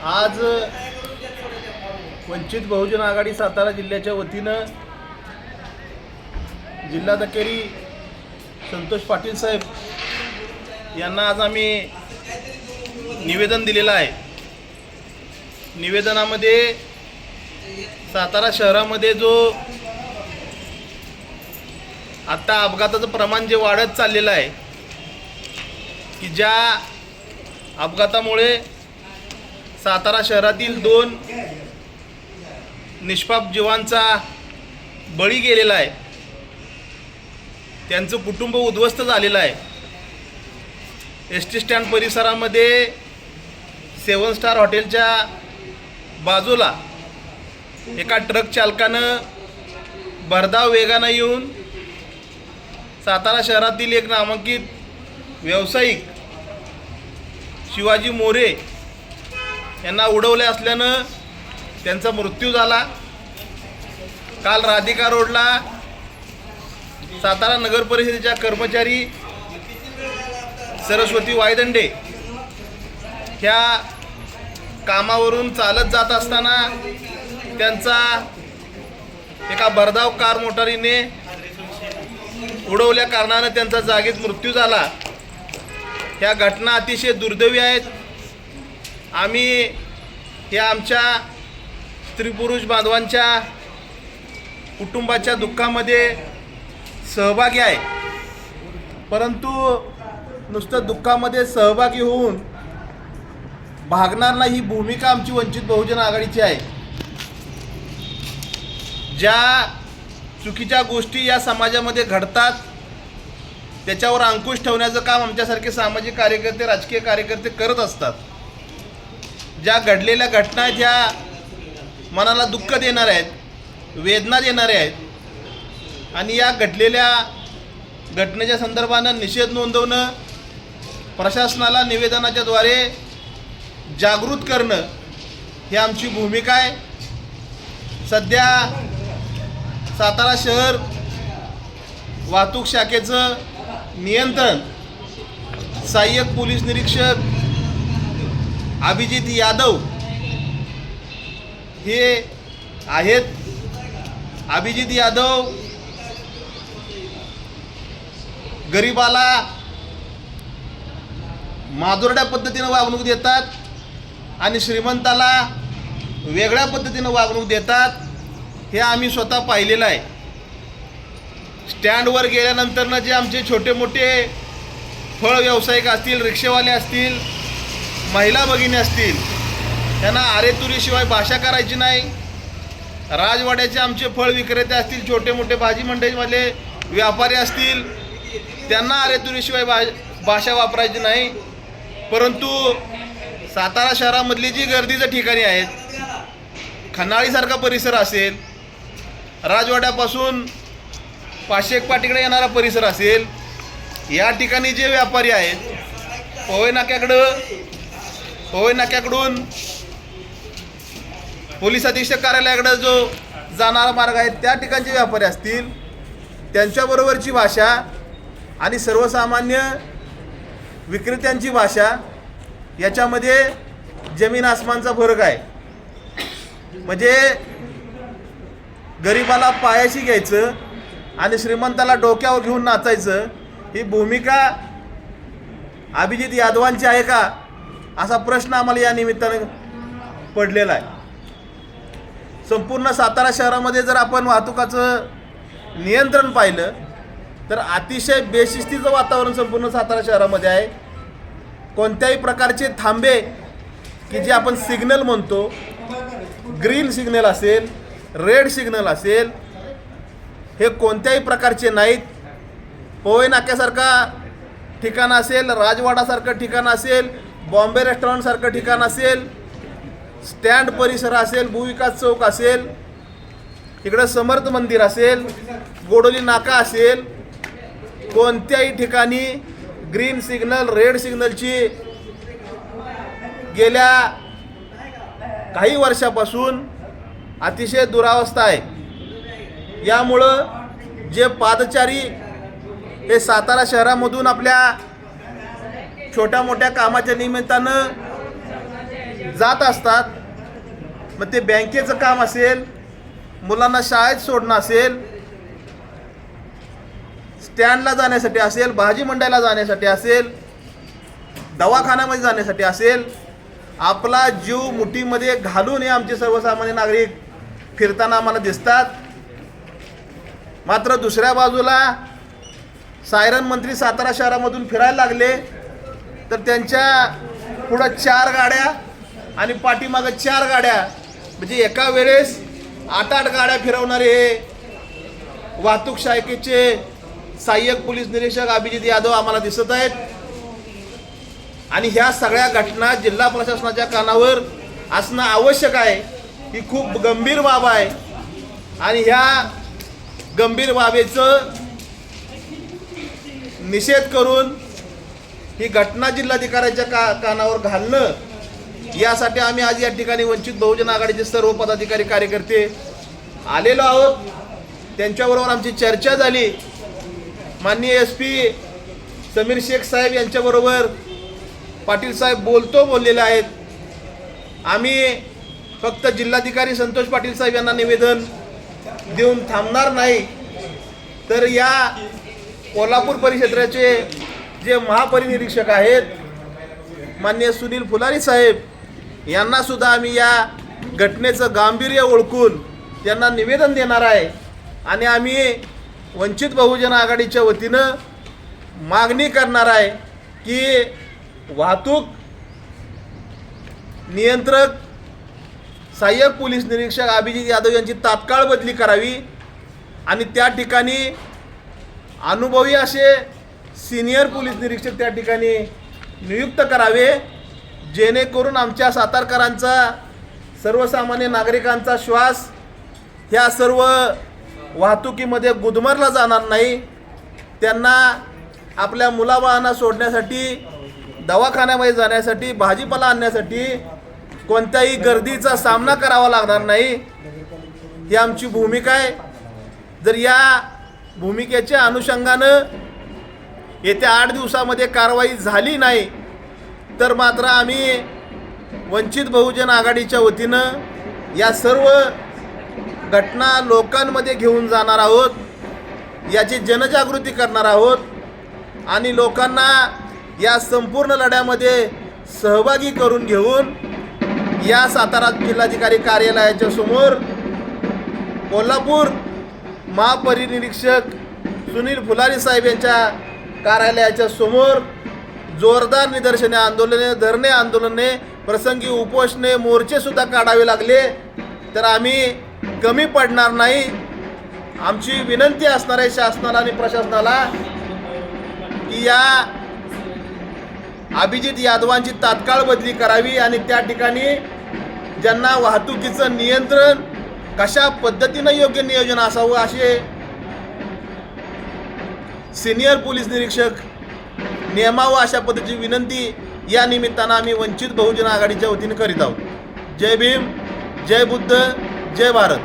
आज वंचित बहुजन आघाडी सातारा जिल्ह्याच्या वतीनं जिल्हाधिकारी संतोष पाटील साहेब यांना आज आम्ही निवेदन दिलेलं आहे. निवेदनामध्ये सातारा शहरामध्ये जो आत्ता अपघाताचं प्रमाण जे वाढत चाललेलं आहे की ज्या अपघातामुळे सातारा शहरातील दोन निष्पाप जीवांचा बळी गेलेला आहे. त्यांचं कुटुंब उद्ध्वस्त झालेलं आहे. एस टी स्टँड परिसरामध्ये सेवन स्टार हॉटेलच्या बाजूला एका ट्रक चालकानं भरधाव वेगानं येऊन सातारा शहरातील एक नामांकित व्यावसायिक शिवाजी मोरे यांना उडवले असल्यानं त्यांचा मृत्यू झाला. काल राधिका रोडला सातारा नगर परिषदेच्या कर्मचारी सरस्वती वायदंडे ह्या कामावरून चालत जात असताना त्यांचा एका भरधाव कार मोटारीने उडवल्या कारणानं त्यांचा जागेत मृत्यू झाला. ह्या घटना अतिशय दुर्दैवी आहेत. आम्ही या आमच्या स्त्रीपुरुष बांधवांच्या कुटुंबाच्या दुःखामध्ये सहभागी आहे. परंतु नुसतं दुःखामध्ये सहभागी होऊन भागणार नाही ही भूमिका आमची वंचित बहुजन आघाडीची आहे. ज्या चुकीच्या गोष्टी या समाजामध्ये घडतात त्याच्यावर अंकुश ठेवण्याचं काम आमच्यासारखे सामाजिक कार्यकर्ते राजकीय कार्यकर्ते करत असतात. ज्या घडलेल्या घटना ज्या मनाला दुःख देणार आहेत वेदना देणाऱ्या आहेत. आणि या घडलेल्या घटनेच्या संदर्भानं निषेध नोंदवणं प्रशासनाला निवेदनाच्याद्वारे जागृत करणं ही आमची भूमिका आहे. सध्या सातारा शहर वाहतूक शाखेचं नियंत्रण सहाय्यक पोलीस निरीक्षक अभिजित यादव हे आहेत. अभिजित यादव गरिबाला माधुरड्या पद्धतीनं वागणूक देतात आणि श्रीमंताला वेगळ्या पद्धतीनं वागणूक देतात हे आम्ही स्वतः पाहिलेलं आहे. स्टँडवर गेल्यानंतरनं जे आमचे छोटे मोठे फळ व्यावसायिक असतील रिक्षेवाले असतील महिला भगिनी असतील त्यांना आरेतुरीशिवाय भाषा करायची नाही. राजवाड्याचे आमचे फळ विक्रेते असतील छोटे मोठे भाजी मंडईमधले व्यापारी असतील त्यांना आरेतुरीशिवाय भा भाषा वापरायची नाही. परंतु सातारा शहरामधली जी गर्दीचं ठिकाणी आहेत खनाळीसारखा परिसर असेल राजवाड्यापासून पाचशे एक पाटीकडे येणारा परिसर असेल या ठिकाणी जे व्यापारी आहेत पोवे नाक्याकडं होय नाक्याकडून. पोलीस अधीक्षक कार्यालयाकडं जो जाणारा मार्ग आहे त्या ठिकाणचे व्यापारी असतील त्यांच्याबरोबरची भाषा आणि सर्वसामान्य विक्रेत्यांची भाषा याच्यामध्ये जमीन आसमानचा फरक आहे. म्हणजे गरिबाला पायाशी घ्यायचं आणि श्रीमंताला डोक्यावर घेऊन नाचायचं ही भूमिका अभिजित यादवांची आहे का? असा प्रश्न आम्हाला या निमित्तानं पडलेला आहे. संपूर्ण सातारा शहरामध्ये जर आपण वाहतुकाचं नियंत्रण पाहिलं तर अतिशय बेशिस्तीचं वातावरण संपूर्ण सातारा शहरामध्ये आहे. कोणत्याही प्रकारचे थांबे की जे आपण सिग्नल म्हणतो ग्रीन सिग्नल असेल रेड सिग्नल असेल हे कोणत्याही प्रकारचे नाहीत. पोहे नाक्यासारखा ठिकाण असेल राजवाडासारखं ठिकाण असेल बॉम्बे रेस्टॉरंटसारखं ठिकाण असेल स्टँड परिसर असेल भूविकास चौक असेल इकडं समर्थ मंदिर असेल गोडोली नाका असेल कोणत्याही ठिकाणी ग्रीन सिग्नल रेड सिग्नलची गेल्या काही वर्षापासून अतिशय दुरावस्था आहे. यामुळं जे पादचारी हे सातारा शहरामधून आपल्या छोट्या मोठ्या कामाच्या निमित्तानं जात असतात. मग ते बँकेचं काम असेल मुलांना शाळेत सोडणं असेल स्टँडला जाण्यासाठी असेल भाजी मंडईला जाण्यासाठी असेल दवाखान्यामध्ये जाण्यासाठी असेल आपला जीव मुठीमध्ये घालून हे आमचे सर्वसामान्य नागरिक फिरताना आम्हाला दिसतात. मात्र दुसऱ्या बाजूला सायरन मंत्री सातारा शहरामधून फिरायला लागले. तर त्यांच्या पुढं चार गाड्या आणि पाठीमागं चार गाड्या. म्हणजे एका वेळेस आठ आठ गाड्या फिरवणारे हे वाहतूक शाखेचे सहाय्यक पोलीस निरीक्षक अभिजित यादव आम्हाला दिसत आहेत. आणि ह्या सगळ्या घटना जिल्हा प्रशासनाच्या कानावर असणं आवश्यक आहे. ही खूप गंभीर बाब आहे. आणि ह्या गंभीर बाबेचं निषेध करून ही घटना जिल्हाधिकाऱ्याच्या का कानावर घालणं यासाठी आम्ही आज या ठिकाणी वंचित बहुजन आघाडीचे सर्व पदाधिकारी कार्यकर्ते आलेलो आहोत. त्यांच्याबरोबर आमची चर्चा झाली. माननीय एस पी समीर शेख साहेब यांच्याबरोबर पाटील साहेब बोलतो बोललेले आहेत. आम्ही फक्त जिल्हाधिकारी संतोष पाटील साहेब यांना निवेदन देऊन थांबणार नाही. तर या कोल्हापूर परिक्षेत्राचे जे महापरिनिरीक्षक आहेत माननीय सुनील फुलारी साहेब यांना सुद्धा आम्ही या घटनेचं गांभीर्य ओळखून त्यांना निवेदन देणार आहे. आणि आम्ही वंचित बहुजन आघाडीच्या वतीनं मागणी करणार आहे की वाहतूक नियंत्रक सहाय्यक पोलीस निरीक्षक अभिजित यादव यांची तात्काळ बदली करावी. आणि त्या ठिकाणी अनुभवी असे सिनियर पोलीस निरीक्षक त्या ठिकाणी नियुक्त करावे जेणेकरून आमच्या सातारकरांचा सर्वसामान्य नागरिकांचा श्वास ह्या सर्व वाहतुकीमध्ये गुदमरला जाणार नाही. त्यांना आपल्या मुलाबाळांना सोडण्यासाठी दवाखान्यामध्ये जाण्यासाठी भाजीपाला आणण्यासाठी कोणत्याही गर्दीचा सामना करावा लागणार नाही. ही आमची भूमिका आहे. जर या भूमिकेच्या अनुषंगानं येत्या आठ दिवसामध्ये कारवाई झाली नाही तर मात्र आम्ही वंचित बहुजन आघाडीच्या वतीनं या सर्व घटना लोकांमध्ये घेऊन जाणार आहोत याची जनजागृती करणार आहोत आणि लोकांना या संपूर्ण लढ्यामध्ये सहभागी करून घेऊन या सातारा जिल्हाधिकारी कार्यालयाच्या समोर कोल्हापूर महापरिनिरीक्षक सुनील फुलारी साहेब यांच्या कार्यालयाच्या समोर जोरदार निदर्शने आंदोलने धरणे आंदोलने प्रसंगी उपोषणे मोर्चेसुद्धा काढावे लागले. तर आम्ही कमी पडणार नाही. आमची विनंती असणार आहे शासनाला आणि प्रशासनाला की या अभिजित यादवांची तात्काळ बदली करावी आणि त्या ठिकाणी ज्यांना वाहतुकीचं नियंत्रण कशा पद्धतीनं योग्य नियोजन असावं असे सिनियर पोलीस निरीक्षक नेमावं अशा पद्धतीची विनंती या निमित्तानं आम्ही वंचित बहुजन आघाडीच्या वतीने करीत आहोत. जय भीम जय बुद्ध जय भारत.